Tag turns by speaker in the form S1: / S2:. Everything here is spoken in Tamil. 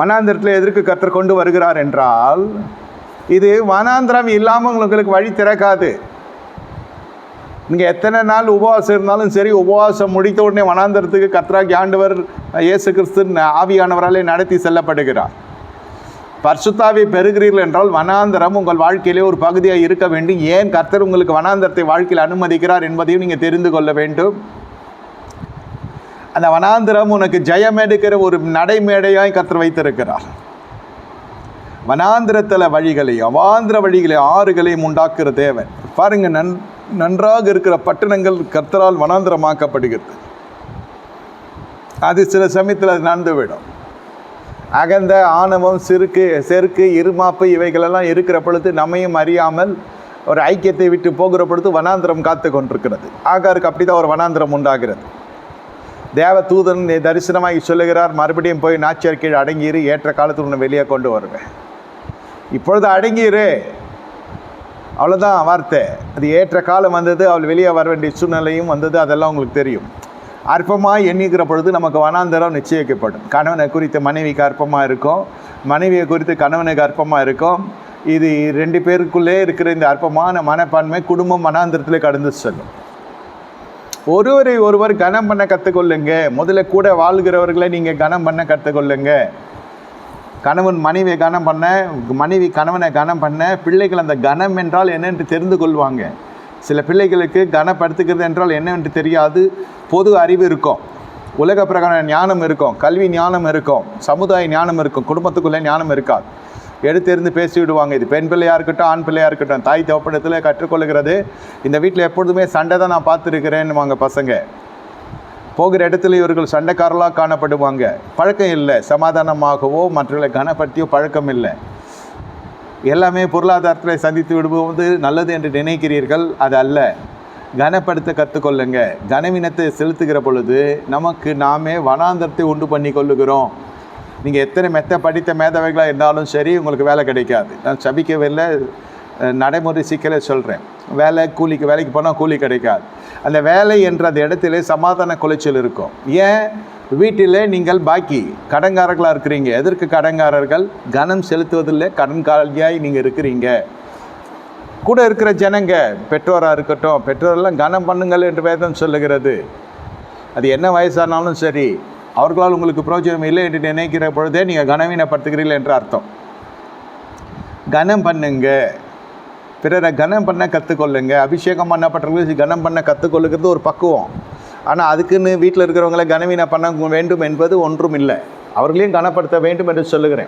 S1: வனாந்திரத்தில் எதற்கு கர்த்தர் கொண்டு வருகிறார் என்றால் இது வனாந்திரம் இல்லாமல் உங்களுக்கு வழி திறக்காது. நீங்கள் எத்தனை நாள் உபவாசம் இருந்தாலும் சரி உபவாசம் முடித்த உடனே வனாந்திரத்துக்கு கர்த்தராகி ஆண்டவர் இயேசு கிறிஸ்து ஆவியானவராலே நடத்தி செல்லப்படுகிறார். பர்சுத்தாவை பெறுகிறீர்கள் என்றால் வனாந்தரம் உங்கள் வாழ்க்கையிலே ஒரு பகுதியாக இருக்க வேண்டும். ஏன் கர்த்தர் உங்களுக்கு வனாந்தரத்தை வாழ்க்கையில் அனுமதிக்கிறார் என்பதையும் நீங்கள் தெரிந்து கொள்ள வேண்டும். அந்த வனாந்திரம் உனக்கு ஜெயம் எடுக்கிற ஒரு நடைமேடையாய் கற்று வைத்திருக்கிறார். வனாந்திரத்தில் வழிகளை அவாந்திர வழிகளை ஆறுகளையும் உண்டாக்குற தேவன். பாருங்க நன் நன்றாக இருக்கிற பட்டணங்கள் கர்த்தரால் வனாந்திரமாக்கப்படுகிறது. அது சில சமயத்தில் அது நடந்துவிடும். அகந்த ஆணவம் சிறுக்கு செருக்கு இருமாப்பு இவைகளெல்லாம் இருக்கிற பொழுது நம்மையும் அறியாமல் ஒரு ஐக்கியத்தை விட்டு போகிற பொழுது வனாந்திரம் காத்து கொண்டிருக்கிறது ஆகாருக்கு அப்படி தான் ஒரு வனாந்திரம் உண்டாகிறது. தேவ தூதன் தரிசனமாகி சொல்லுகிறார் மறுபடியும் போய் நாச்சியார் கீழே அடங்கியிரு ஏற்ற காலத்தில் உன்னை வெளியே கொண்டு வருவேன். இப்பொழுது அடங்கியிரு. அவ்வளோதான் வார்த்தை. அது ஏற்ற காலம் வந்தது அவள் வெளியே வர வேண்டிய சூழ்நிலையும் வந்தது அதெல்லாம் உங்களுக்கு தெரியும். அற்பமாக எண்ணிக்கிற பொழுது நமக்கு வனாந்தரம் நிச்சயிக்கப்படும். கணவனை குறித்து மனைவிக்கு அற்பமாக இருக்கும். மனைவியை குறித்து கணவனுக்கு அற்பமாக இருக்கும். இது ரெண்டு பேருக்குள்ளே இருக்கிற இந்த அற்பமான மனப்பான்மை குடும்பம் வனாந்திரத்தில் கடந்து செல்லும். ஒருவரை ஒருவர் கனம் பண்ண கற்றுக்கொள்ளுங்க முதல்ல கூட வாழ்கிறவர்களை நீங்கள் கனம் பண்ண கற்றுக்கொள்ளுங்க கணவன் மனைவியை கனம் பண்ண மனைவி கணவனை கனம் பண்ண பிள்ளைகள் அந்த கனம் என்றால் என்னென்று தெரிந்து கொள்வாங்க. சில பிள்ளைகளுக்கு கனப்படுத்துகிறது என்றால் என்னவென்று தெரியாது. பொது அறிவு இருக்கும். உலக பிரகார ஞானம் இருக்கும். கல்வி ஞானம் இருக்கும். சமுதாய ஞானம் இருக்கும். குடும்பத்துக்குள்ளே ஞானம் இருக்காது. எடுத்தெறிந்து பேசிவிடுவாங்க. இது பெண் பிள்ளையாக இருக்கட்டும் ஆண் பிள்ளையாக இருக்கட்டும். தாய் தோப்படத்தில் கற்றுக்கொள்கிறது. இந்த வீட்டில் எப்பொழுதுமே சண்டை தான் நான் பார்த்துருக்கிறேன்னுவாங்க பசங்க. போகிற இடத்துல இவர்கள் சண்டைக்காரலாக காணப்படுவாங்க. பழக்கம் இல்லை. சமாதானமாகவோ மற்றவர்களை கனப்படுத்தியோ பழக்கம் இல்லை. எல்லாமே பொருளாதாரத்தில் சந்தித்து விடுவது நல்லது என்று நினைக்கிறீர்கள். அது அல்ல. கனப்படுத்த கற்றுக்கொள்ளுங்க. கனவீனத்தை செலுத்துகிற பொழுது நமக்கு நாமே வனாந்தரத்தை உண்டு பண்ணி கொள்ளுகிறோம் நீங்கள் எத்தனை மெத்த படித்த மேதவைகளாக இருந்தாலும் சரி உங்களுக்கு வேலை கிடைக்காது. நான் சபிக்கவில்லை நடைமுறை சிக்கலை சொல்கிறேன் வேலை கூலிக்கு வேலைக்கு போனால் கூலி கிடைக்காது. அந்த வேலை என்ற அந்த இடத்துல சமாதான குலைச்சல் இருக்கும். ஏன்? வீட்டிலே நீங்கள் பாக்கி கடன்காரர்களாக இருக்கிறீங்க. எதற்கு கடன்காரர்கள்? கனம் செலுத்துவதில்லை கடன்காரியாய் நீங்கள் இருக்கிறீங்க. கூட இருக்கிற ஜனங்க பெற்றோராக இருக்கட்டும் பெற்றோரெல்லாம் கனம் பண்ணுங்கள் என்று வேதம் சொல்லுகிறது. அது என்ன வயசானாலும் சரி அவர்களால் உங்களுக்கு பிரயோஜனம் இல்லை என்று நினைக்கிற பொழுதே நீங்கள் கனவீனப்படுத்துகிறீர்கள் என்று அர்த்தம். கனம் பண்ணுங்க. பிறரை கனம் பண்ண கற்றுக்கொள்ளுங்க. அபிஷேகம் பண்ணப்பட்டவர்களுக்கு கனம் பண்ண கற்றுக்கொள்ளுகிறது ஒரு பக்குவம். ஆனால் அதுக்குன்னு வீட்டில் இருக்கிறவங்களை கனவீனம் பண்ண வேண்டும் என்பது ஒன்றும் இல்லை. அவர்களையும் கனப்படுத்த வேண்டும் என்று சொல்லுகிறேன்.